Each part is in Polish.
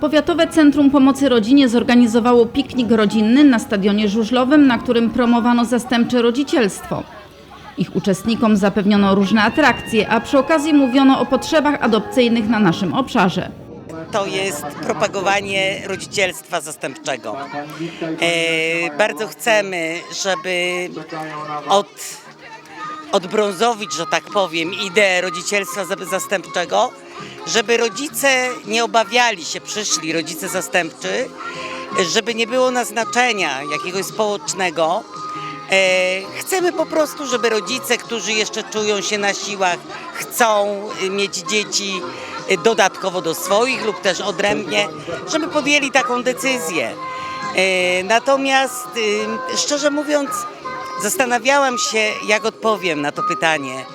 Powiatowe Centrum Pomocy Rodzinie zorganizowało piknik rodzinny na Stadionie Żużlowym, na którym promowano zastępcze rodzicielstwo. Ich uczestnikom zapewniono różne atrakcje, a przy okazji mówiono o potrzebach adopcyjnych na naszym obszarze. to jest propagowanie rodzicielstwa zastępczego. E, bardzo chcemy, żeby od, odbrązowić, że tak powiem, ideę rodzicielstwa za- zastępczego, żeby rodzice nie obawiali się, przyszli rodzice zastępczy, żeby nie było naznaczenia jakiegoś społecznego. E, chcemy po prostu, żeby rodzice, którzy jeszcze czują się na siłach, chcą y, mieć dzieci y, dodatkowo do swoich lub też odrębnie, żeby podjęli taką decyzję. E, natomiast y, szczerze mówiąc, zastanawiałam się, jak odpowiem na to pytanie.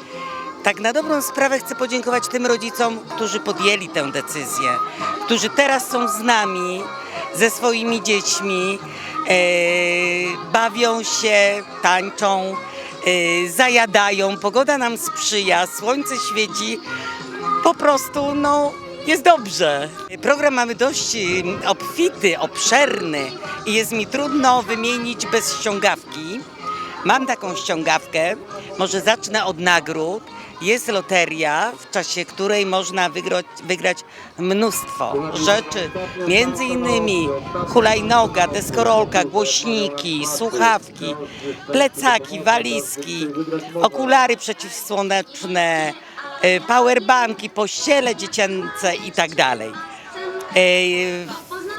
Tak na dobrą sprawę chcę podziękować tym rodzicom, którzy podjęli tę decyzję, którzy teraz są z nami, ze swoimi dziećmi, e, bawią się, tańczą, e, zajadają, pogoda nam sprzyja, słońce świeci, po prostu no jest dobrze. Program mamy dość obfity, obszerny i jest mi trudno wymienić bez ściągawki. Mam taką ściągawkę, może zacznę od nagród. Jest loteria, w czasie której można wygrać, wygrać mnóstwo rzeczy, między innymi hulajnoga, deskorolka, głośniki, słuchawki, plecaki, walizki, okulary przeciwsłoneczne, e, powerbanki, pościele dziecięce i tak dalej. E,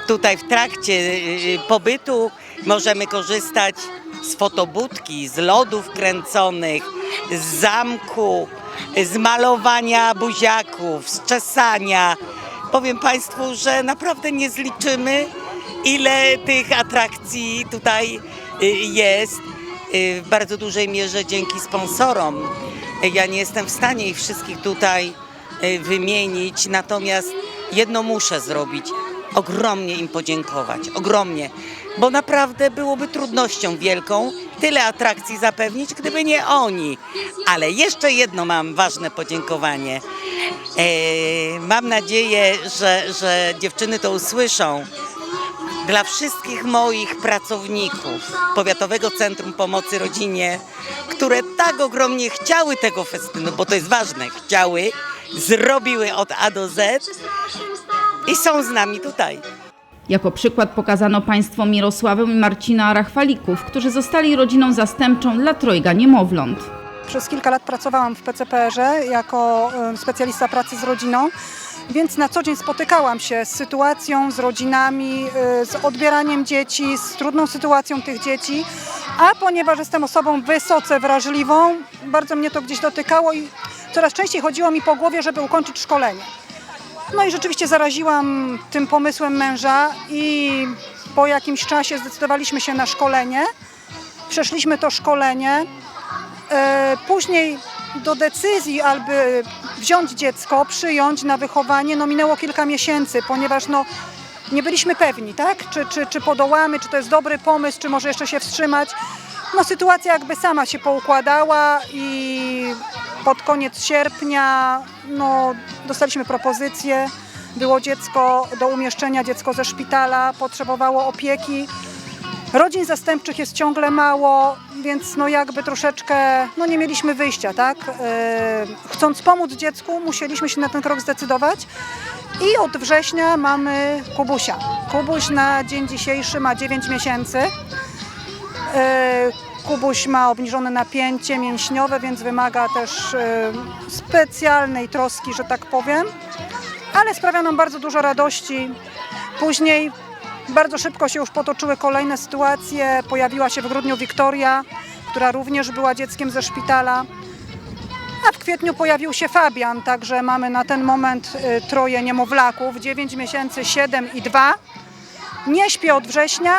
Tutaj w trakcie e, pobytu możemy korzystać z fotobudki, z lodów kręconych, z zamku, z malowania buziaków, z czesania. Powiem Państwu, że naprawdę nie zliczymy, ile tych atrakcji tutaj y, jest. Y, W bardzo dużej mierze dzięki sponsorom. Ja nie jestem w stanie ich wszystkich tutaj y, wymienić, natomiast jedno muszę zrobić. Ogromnie im podziękować, ogromnie, bo naprawdę byłoby trudnością wielką tyle atrakcji zapewnić, gdyby nie oni. Ale jeszcze jedno mam ważne podziękowanie. E, mam nadzieję, że, że dziewczyny to usłyszą. Dla wszystkich moich pracowników Powiatowego Centrum Pomocy Rodzinie, które tak ogromnie chciały tego festynu, bo to jest ważne, chciały, zrobiły od A do Z i są z nami tutaj. Jako przykład pokazano Państwo Mirosławę i Marcina Rachwalików, którzy zostali rodziną zastępczą dla trojga niemowląt. Przez kilka lat pracowałam w PCPR-ze jako specjalista pracy z rodziną, więc na co dzień spotykałam się z sytuacją, z rodzinami, e, z odbieraniem dzieci, z trudną sytuacją tych dzieci. A ponieważ jestem osobą wysoce wrażliwą, bardzo mnie to gdzieś dotykało i coraz częściej chodziło mi po głowie, żeby ukończyć szkolenie. No i rzeczywiście zaraziłam tym pomysłem męża i po jakimś czasie zdecydowaliśmy się na szkolenie. Przeszliśmy to szkolenie. E, Później do decyzji, aby wziąć dziecko, przyjąć na wychowanie, no minęło kilka miesięcy, ponieważ no, nie byliśmy pewni, tak? Czy, czy, czy podołamy, czy to jest dobry pomysł, czy może jeszcze się wstrzymać. No sytuacja jakby sama się poukładała i pod koniec sierpnia no, dostaliśmy propozycję. Było dziecko do umieszczenia, dziecko ze szpitala, potrzebowało opieki. Rodzin zastępczych jest ciągle mało, więc no jakby troszeczkę no nie mieliśmy wyjścia, tak? E, Chcąc pomóc dziecku, musieliśmy się na ten krok zdecydować. I od września mamy Kubusia. Kubuś na dzień dzisiejszy ma 9 miesięcy. E, Kubuś ma obniżone napięcie mięśniowe, więc wymaga też e, specjalnej troski, że tak powiem. Ale sprawia nam bardzo dużo radości. Później bardzo szybko się już potoczyły kolejne sytuacje. Pojawiła się w grudniu Wiktoria, która również była dzieckiem ze szpitala. A w kwietniu pojawił się Fabian, także mamy na ten moment y, troje niemowlaków, 9 miesięcy, 7 i 2. Nie śpię od września,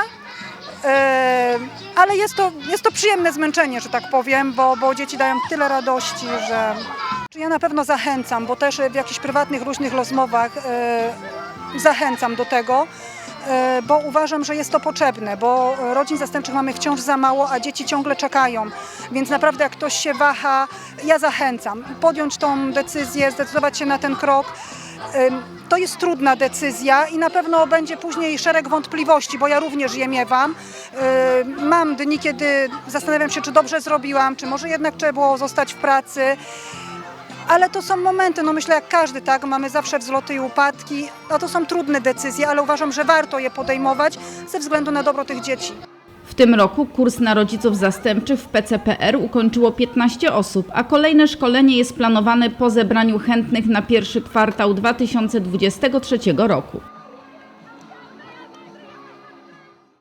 ale jest to, jest to przyjemne zmęczenie, że tak powiem, bo, bo dzieci dają tyle radości, że... Ja na pewno zachęcam, bo też w jakichś prywatnych, różnych rozmowach y, zachęcam do tego, e, bo uważam, że jest to potrzebne, bo rodzin zastępczych mamy wciąż za mało, a dzieci ciągle czekają. Więc naprawdę jak ktoś się waha, ja zachęcam podjąć tą decyzję, zdecydować się na ten krok. To jest trudna decyzja i na pewno będzie później szereg wątpliwości, bo ja również je miewam. Mam dni, kiedy zastanawiam się, czy dobrze zrobiłam, czy może jednak trzeba było zostać w pracy. Ale to są momenty, no myślę jak każdy, tak, mamy zawsze wzloty i upadki. No to są trudne decyzje, ale uważam, że warto je podejmować ze względu na dobro tych dzieci. W tym roku kurs na rodziców zastępczych w PCPR ukończyło 15 osób, a kolejne szkolenie jest planowane po zebraniu chętnych na pierwszy kwartał 2023 roku.